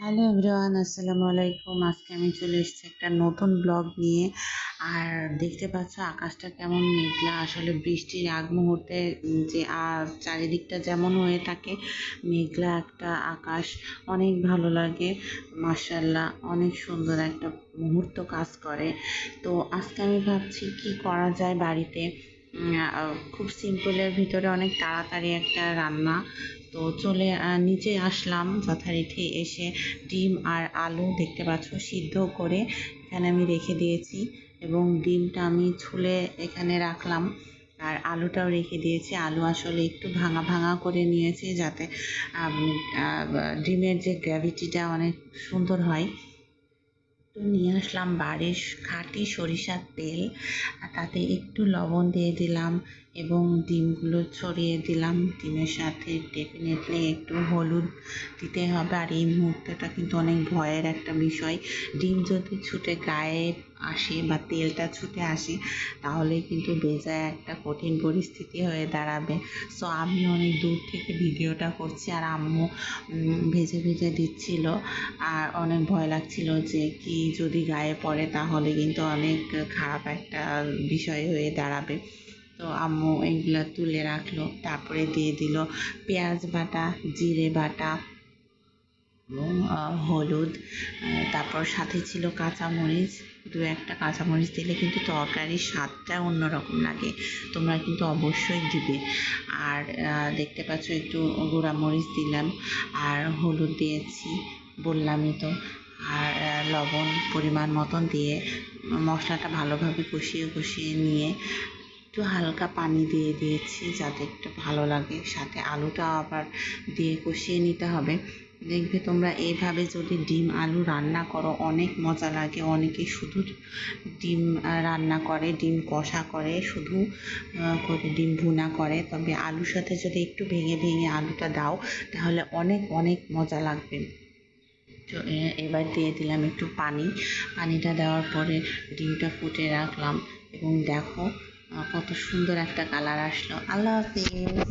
Hello everyone, আসসালামু আলাইকুম। আজকে আমি চলে এসেছি একটা নতুন ব্লগ নিয়ে। আর দেখতে পাচ্ছ আকাশটা কেমন মেঘলা। আসলে বৃষ্টির আগ মুহূর্তে যে চারিদিকটা যেমন হয়ে থাকে, মেঘলা একটা আকাশ, অনেক ভালো লাগে। মার্শাল্লাহ অনেক সুন্দর একটা মুহূর্ত কাজ করে। তো আজকে আমি ভাবছি কি করা যায় বাড়িতে? খুব সিম্পলের ভিতরে অনেক তাড়াতাড়ি একটা রান্না। তো চলে নিচে আসলাম যথারীতি এসে ডিম আর আলু দেখতে পাচ্ছ সিদ্ধ করে এখানে আমি রেখে দিয়েছি এবং ডিমটা আমি ছুলে এখানে রাখলাম। আর আলুটাও রেখে দিয়েছি। আলু আসলে একটু ভাঙা ভাঙা করে নিয়েছি যাতে ডিমের যে গ্র্যাভিটিটা অনেক সুন্দর হয়। তো নিয়ে আসলাম বাড়ির খাঁটি সরিষার তেল, আর তাতে একটু লবণ দিয়ে দিলাম এবং ডিমগুলো ছড়িয়ে দিলাম। ডিমের সাথে ডেফিনেটলি একটু হলুদ দিতে হবে, আর এই মুহূর্তটা কিন্তু অনেক ভয়ের একটা বিষয়। ডিম যদি ছুটে গায়ে আসে বা তেলটা ছুটে আসে, তাহলে কিন্তু বেজায় একটা কঠিন পরিস্থিতি হয়ে দাঁড়াবে। সো আমি অনেক দূর থেকে ভিডিওটা করছি, আর আম্মু ভেজে ভেজে দিচ্ছিল, আর অনেক ভয় লাগছিল যে কি যদি গায়ে পড়ে, তাহলে কিন্তু অনেক খারাপ একটা বিষয় হয়ে দাঁড়াবে। তো আম্মু এগুলো তুলে রাখল, তারপরে দিয়ে দিল পেঁয়াজ বাটা, জিরে বাটা হলুদ তারপর সাথে ছিল কাঁচামরিচ। দু একটা কাঁচামরিচ দিলে কিন্তু তরকারির স্বাদটা অন্যরকম লাগে, তোমরা কিন্তু অবশ্যই দিবে। আর দেখতে পাচ্ছ একটু গুঁড়া মরিচ দিলাম, আর হলুদ দিয়েছি, বললামই তো। আর লবণ পরিমাণ মতন দিয়ে মশলাটা ভালোভাবে কষিয়ে কষিয়ে নিয়ে একটু হালকা পানি দিয়ে দিয়েছি যাতে একটু ভালো লাগে। সাথে আলুটা আবার দিয়ে কষিয়ে নিতে হবে। দেখবে তোমরা এইভাবে যদি ডিম, আলু রান্না করো, অনেক মজা লাগে। অনেকে শুধু ডিম রান্না করে, ডিম কষা করে, শুধু করে ডিম ভুনা করে। তবে আলুর সাথে যদি একটু ভেঙে ভেঙে আলুটা দাও, তাহলে অনেক অনেক মজা লাগবে। এবার দিয়ে দিলাম একটু পানি। পানিটা দেওয়ার পরে ডিমটা ফুটে রাখলাম এবং দেখো কত সুন্দর একটা কালার আসলো। আল্লাহ হাফিজ।